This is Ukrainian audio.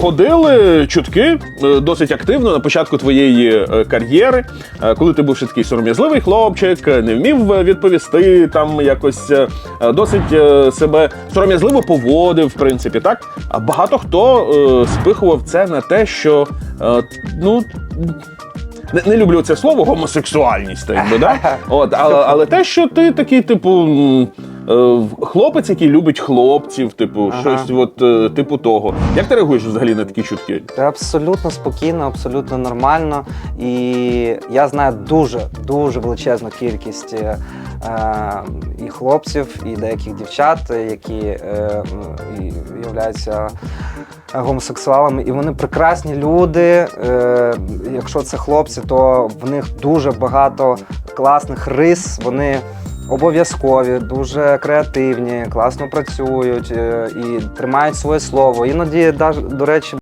Ходили чутки е, досить активно на початку твоєї е, кар'єри, е, коли ти був ще такий сором'язливий хлопчик, не вмів відповісти, там якось досить себе сором'язливо поводив, в принципі, так. А багато хто спихував це на те, що ну. Не, не люблю це слово гомосексуальність, так би, да? От, але, але те, що ти такий, типу, хлопець, який любить хлопців, типу, Ага. щось от, е, типу того. Як ти реагуєш взагалі на такі чутки? Це абсолютно спокійно, абсолютно нормально. І я знаю дуже дуже величезну кількість е, і хлопців, і деяких дівчат, які е, і являються гомосексуалами, і вони прекрасні люди. Е, якщо це хлопці, то в них дуже багато класних рис. Вони обов'язкові, дуже креативні, класно працюють е, і тримають своє слово. Іноді, до речі,